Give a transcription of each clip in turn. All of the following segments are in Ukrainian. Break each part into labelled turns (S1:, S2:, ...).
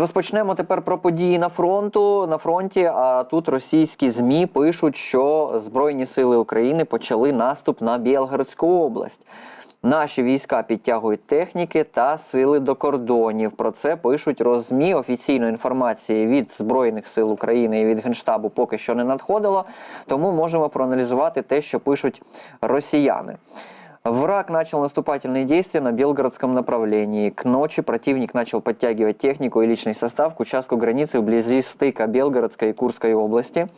S1: Розпочнемо тепер про події на фронту на фронті. А тут російські змі пишуть, що Збройні сили України почали наступ на Білгородську область. Наші війська підтягують техніки та сили до кордонів. Про це пишуть розмі. Офіційної інформації від Збройних сил України і від Генштабу поки що не надходило. Тому можемо проаналізувати те, що пишуть росіяни. Враг начал наступательные действия на Белгородском направлении. К ночи противник начал подтягивать технику и личный состав к участку границы вблизи стыка Белгородской и Курской области.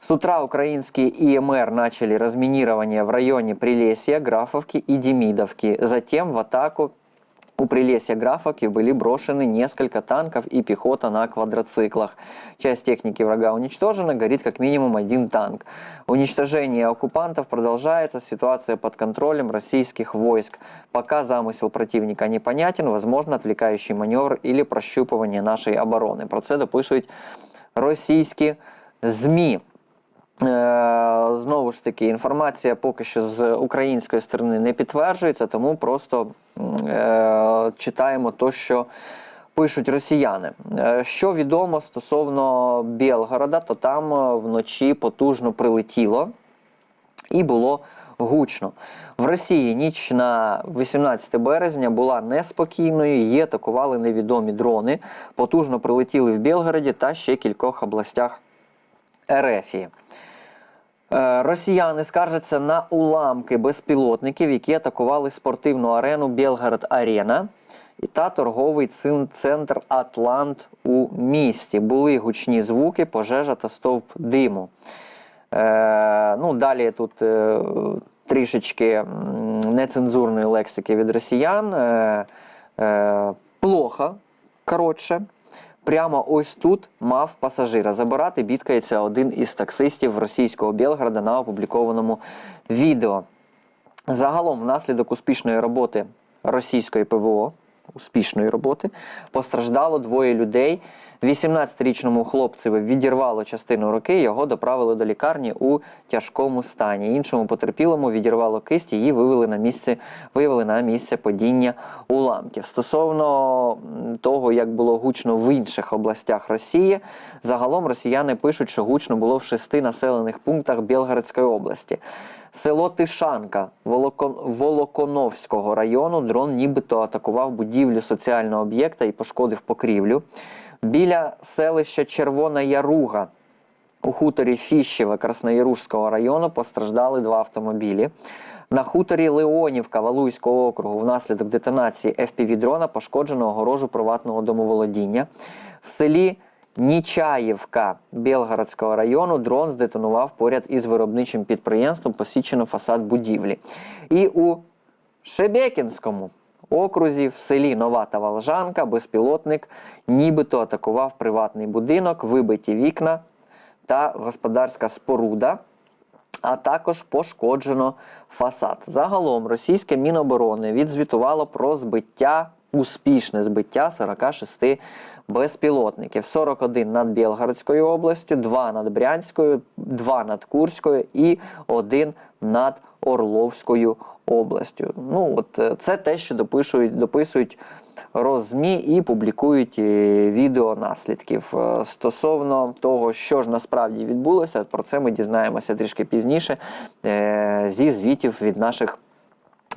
S1: С утра украинские ИМР начали разминирование в районе Прилесья, Графовки и Демидовки. Затем в атаку у Прилесья Графовки были брошены несколько танков и пехота на квадроциклах. Часть техники врага уничтожена, горит как минимум один танк. Уничтожение оккупантов продолжается, ситуация под контролем российских войск. Пока замысел противника непонятен, возможно отвлекающий маневр или прощупывание нашей обороны. Про це дописують російські ЗМІ. Е, Знову ж таки, інформація поки що з української сторони не підтверджується, тому просто е, читаємо то, що пишуть росіяни. Е, Що відомо стосовно Білгорода, то там вночі потужно прилетіло і було гучно. В Росії ніч на 18 березня була неспокійною, її атакували невідомі дрони, потужно прилетіли в Білгороді та ще кількох областях Ерефії. Росіяни скаржаться на уламки безпілотників, які атакували спортивну арену Білгород Арена та торговий центр Атлант у місті. Були гучні звуки, пожежа та стовп диму. Е, ну, далі тут е, трішечки нецензурної лексики від росіян. Е, е, плохо, коротше. Прямо ось тут мав пасажира забирати, бідкається один із таксистів російського Білграда на опублікованому відео. Загалом, внаслідок успішної роботи російської ПВО, успішної роботи, постраждало двоє людей. 18-річному хлопцеві відірвало частину руки, його доправили до лікарні у тяжкому стані. Іншому потерпілому відірвало кисть, її вивели на місце, вивели на місце падіння уламків. Стосовно того, як було гучно в інших областях Росії, загалом росіяни пишуть, що гучно було в шести населених пунктах Білгородської області. Село Тишанка Волокон- Волоконовського району дрон нібито атакував будівлю соціального об'єкта і пошкодив покрівлю. Біля селища Червона Яруга у хуторі Фіщеве Краснояружського району постраждали два автомобілі. На хуторі Леонівка Валуйського округу внаслідок детонації FPV-дрона пошкоджено огорожу приватного домоволодіння. В селі Нічаївка Білгородського району дрон здетонував поряд із виробничим підприємством, посічено фасад будівлі. І у Шебекінському окрузі в селі Нова та Волжанка безпілотник нібито атакував приватний будинок, вибиті вікна та господарська споруда. А також пошкоджено фасад. Загалом російське Міноборони відзвітувало про збиття, успішне збиття 46 безпілотників. 41 над Білгородською областю, 2 над Брянською, 2 над Курською і 1 над Орловською областю. Ну, от е, це те, що допишують, дописують розмі і публікують е, відео наслідків. Е, Стосовно того, що ж насправді відбулося, про це ми дізнаємося трішки пізніше зі звітів від наших.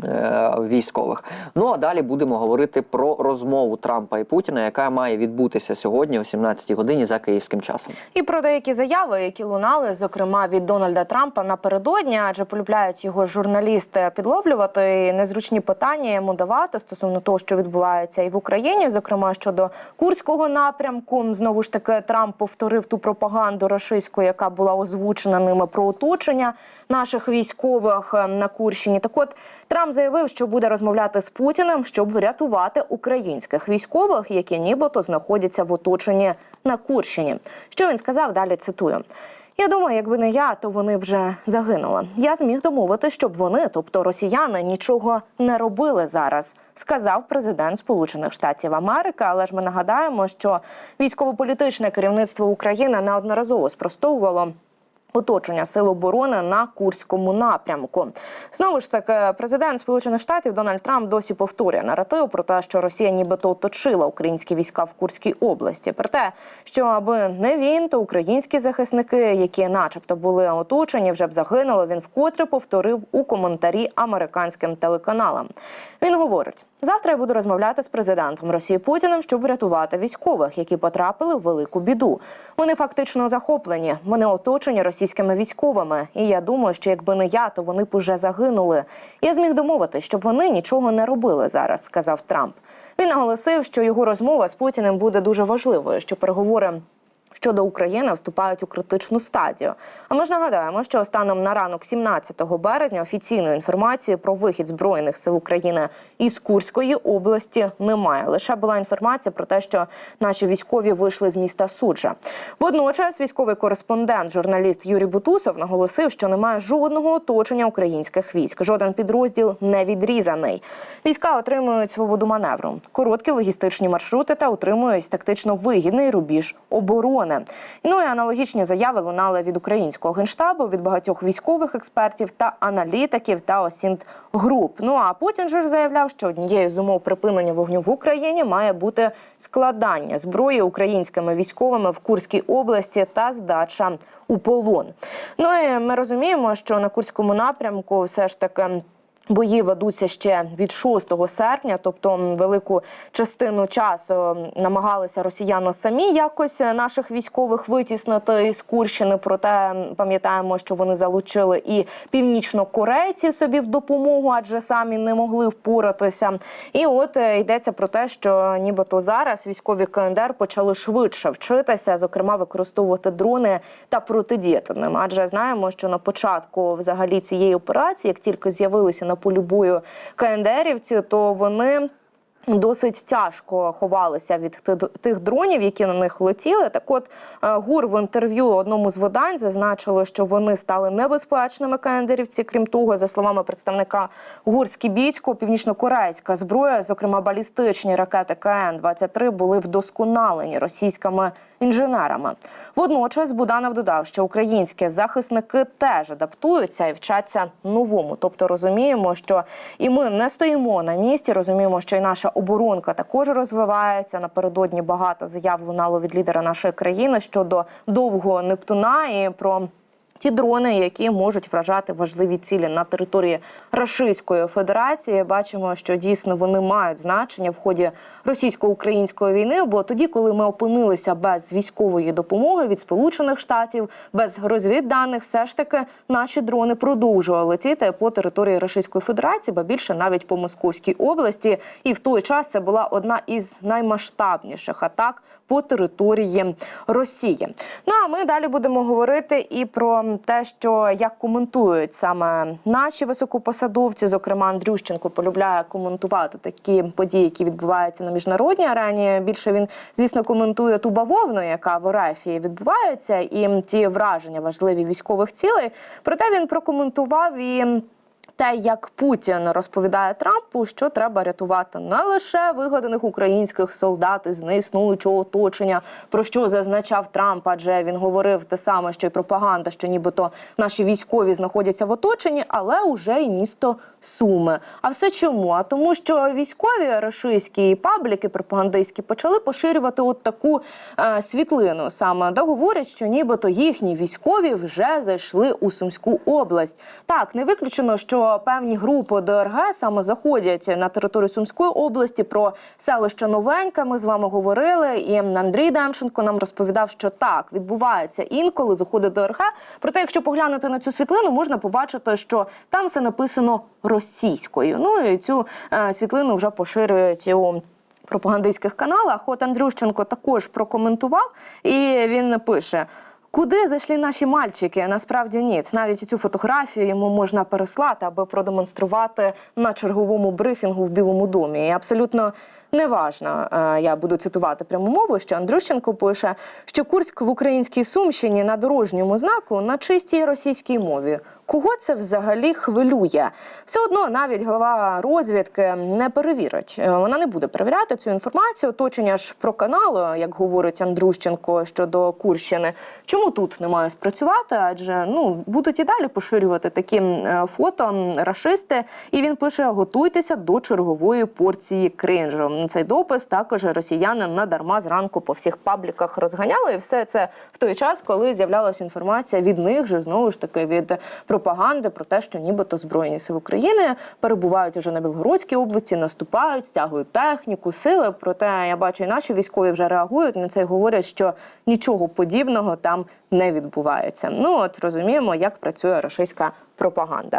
S1: Е, Військових. Ну а далі будемо говорити про розмову Трампа і Путіна, яка має відбутися сьогодні о 17 годині за київським часом.
S2: І про деякі заяви, які лунали, зокрема від Дональда Трампа напередодні, адже полюбляють його журналісти підловлювати незручні питання йому давати стосовно того, що відбувається і в Україні, зокрема щодо курського напрямку. Знову ж таки, Трамп повторив ту пропаганду рашистську, яка була озвучена ними про оточення наших військових е, на Курщині. Так от Трамп заявив, що буде розмовляти з Путіним, щоб врятувати українських військових, які нібито знаходяться в оточенні на Курщині. Що він сказав? Далі цитую. Я думаю, якби не я, то вони вже загинули. Я зміг домовити, щоб вони, тобто росіяни, нічого не робили зараз, сказав президент Сполучених Штатів Америки. Але ж ми нагадаємо, що військово-політичне керівництво України неодноразово спростовувало Оточення сил оборони на курському напрямку знову ж таки президент Сполучених Штатів Дональд Трамп досі повторює наратив про те, що Росія нібито оточила українські війська в Курській області. Про те, що аби не він, то українські захисники, які, начебто, були оточені, вже б загинули. Він вкотре повторив у коментарі американським телеканалам. Він говорить: завтра я буду розмовляти з президентом Росії Путіним, щоб врятувати військових, які потрапили в велику біду. Вони фактично захоплені. Вони оточені російськими військовими. І я думаю, що якби не я, то вони б уже загинули. Я зміг домовити, щоб вони нічого не робили зараз, сказав Трамп. Він наголосив, що його розмова з Путіним буде дуже важливою, що переговори. Щодо України вступають у критичну стадію. А ми ж нагадаємо, що станом на ранок 17 березня офіційної інформації про вихід збройних сил України із Курської області немає. Лише була інформація про те, що наші військові вийшли з міста Суджа. Водночас військовий кореспондент, журналіст Юрій Бутусов наголосив, що немає жодного оточення українських військ. Жоден підрозділ не відрізаний. Війська отримують свободу маневру, короткі логістичні маршрути та утримують тактично вигідний рубіж оборони. Ну і аналогічні заяви лунали від українського генштабу, від багатьох військових експертів та аналітиків та осінт груп. Ну а Путін же ж заявляв, що однією з умов припинення вогню в Україні має бути складання зброї українськими військовими в Курській області та здача у полон. Ну і ми розуміємо, що на Курському напрямку все ж таки. Бої ведуться ще від 6 серпня, тобто велику частину часу намагалися росіяни самі якось е, наших військових витіснити із Курщини. Проте пам'ятаємо, що вони залучили і північнокорейців собі в допомогу, адже самі не могли впоратися. І от е, йдеться про те, що нібито зараз військові КНДР почали швидше вчитися, зокрема використовувати дрони та протидіяти ним. Адже знаємо, що на початку взагалі цієї операції, як тільки з'явилися на полі бою КНДРівці, то вони. Досить тяжко ховалися від ти- тих дронів, які на них летіли. Так, от е, ГУР в інтерв'ю одному з видань зазначило, що вони стали небезпечними кендерівці. Крім того, за словами представника ГУР Скібіцького, північно-корейська зброя, зокрема балістичні ракети КН-23, були вдосконалені російськими інженерами. Водночас Буданов додав, що українські захисники теж адаптуються і вчаться новому. Тобто розуміємо, що і ми не стоїмо на місці, розуміємо, що і наша оборонка також розвивається. Напередодні багато заяв лунало від лідера нашої країни щодо довгого Нептуна і про. Ті дрони, які можуть вражати важливі цілі на території Рашистської Федерації, бачимо, що дійсно вони мають значення в ході російсько-української війни. Бо тоді, коли ми опинилися без військової допомоги від Сполучених Штатів, без розвідданих, все ж таки наші дрони продовжували летіти по території Російської Федерації, ба більше навіть по Московській області. І в той час це була одна із наймасштабніших атак по території Росії. Ну а ми далі будемо говорити і про те, що як коментують саме наші високопосадовці, зокрема Андрющенко, полюбляє коментувати такі події, які відбуваються на міжнародній арені. Більше він, звісно, коментує ту бавовну, яка в Орефії відбувається, і ті враження важливі військових цілей. Проте він прокоментував і. Те, як Путін розповідає Трампу, що треба рятувати не лише вигаданих українських солдат із неіснуючого оточення, про що зазначав Трамп, адже він говорив те саме, що й пропаганда, що нібито наші військові знаходяться в оточенні, але уже й місто Суми. А все чому? А тому, що військові рашистські пабліки пропагандистські почали поширювати от таку е, світлину, саме де говорять, що нібито їхні військові вже зайшли у Сумську область. Так, не виключено, що певні групи ДРГ саме заходять на територію Сумської області. Про селище Новеньке ми з вами говорили. І Андрій Демченко нам розповідав, що так відбувається інколи заходить ДРГ. Проте, якщо поглянути на цю світлину, можна побачити, що там все написано російською. Ну і цю е, світлину вже поширюють у пропагандистських каналах. От Андрющенко також прокоментував, і він пише. Куди зайшли наші мальчики? Насправді ні. Навіть цю фотографію йому можна переслати, аби продемонструвати на черговому брифінгу в Білому домі. І абсолютно неважно. Е, Я буду цитувати пряму мову, що Андрющенко пише, що Курськ в українській Сумщині на дорожньому знаку на чистій російській мові. Кого це взагалі хвилює? Все одно навіть голова розвідки не перевірить. Е, Вона не буде перевіряти цю інформацію. Оточення ж про канал, як говорить Андрущенко щодо Курщини. Чому тут не має спрацювати? Адже ну будуть і далі поширювати такі е, фото рашисти. І він пише: готуйтеся до чергової порції кринжу. Цей допис також росіяни надарма зранку по всіх пабліках розганяли. І все це в той час, коли з'являлася інформація від них же знову ж таки від пропаганди про те, що нібито збройні сили України перебувають уже на Білгородській області, наступають, стягують техніку, сили. Проте я бачу, і наші військові вже реагують на це і говорять, що нічого подібного там не відбувається. Ну от розуміємо, як працює російська пропаганда.